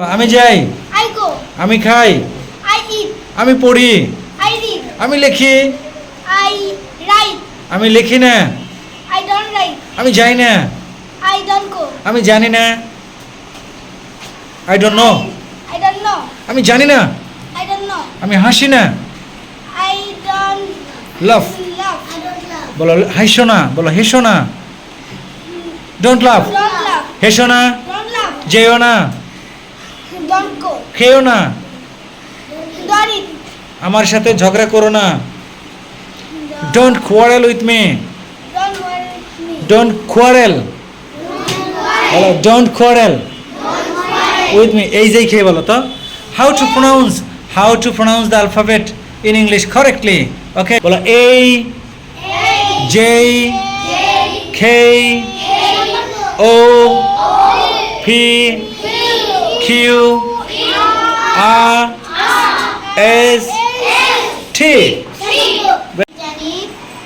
আমি যাই। আমি খাই। আমি পড়ি। আমি লিখি। আমি লিখি না। আমি যাই না। আমি জানি না। আই ডোন্ট নো আমি জানি না। আমি হাসি না। লাভ বলো হাসো না। বলো হেসো না। ডোন্ট লাভ হেসো না। যেও না। খেও না? আমার সাথে ঝগড়া করো না। Don't quarrel with me Don't worry with me. Don't quarrel বলো don't quarrel with me A যেই খেয়ে বলো তো। How to pronounce how to pronounce the alphabet in English correctly okay বলো I J K O P Q R S T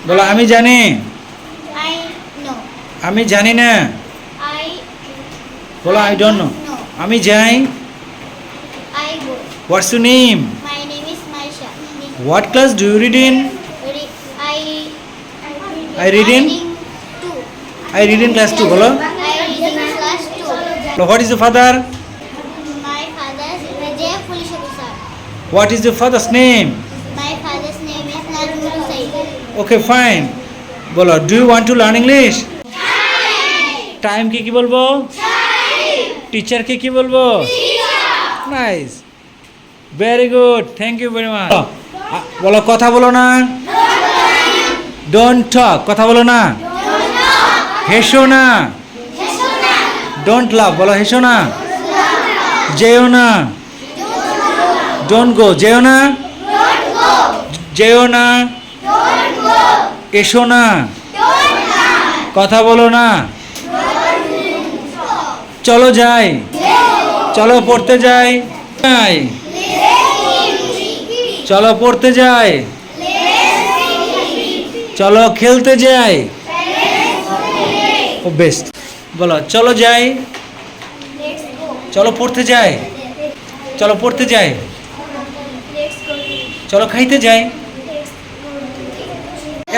বলো আমি জানি। আমি জানি না। বলো আই ডোন্ট নো know. আমি যাই. What's you name name? Is Maisha. What class do you read in I read in? I read in class two বলো। I read in class two. What is you father father's Vijay Police Officer. What is your father's name My father's name is Nazmul. Okay fine বলো do you want to learn English টাইমকে কি বলব টিচারকে কি বলব nice very good thank you very much বলো কথা বলো না ডোন্ট টক কথা বলো না হেসো না ডোন্ট লাভ বলো হেসো না যেও না। ডোন্ট গো যেও না। যেও না। এসো না। কথা বলো না। চলো যাই। চলো পড়তে যাই। চলো পড়তে যাই। চলো খেলতে যাই। বেস্ট। বলো, চলো যাই. চলো পড়তে যায় চলো পড়তে যায় চলো খাইতে যাই।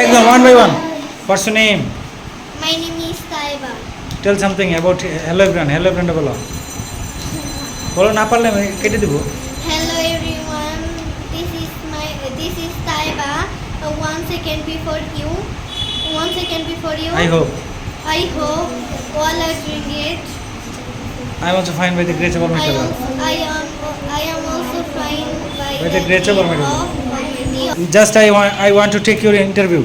একদম one by one person name tell something about hello brand hello ব্র্যান্ডে বলো। বলো না পারলে আমি কেটে দেবো। Hello everyone this is my this is Saiba one second before you one second before you I hope I hope all are drink it I am also fine by the grace of I Allah. I am I am also fine by By the grace of Almighty Just I want, I want to take your interview.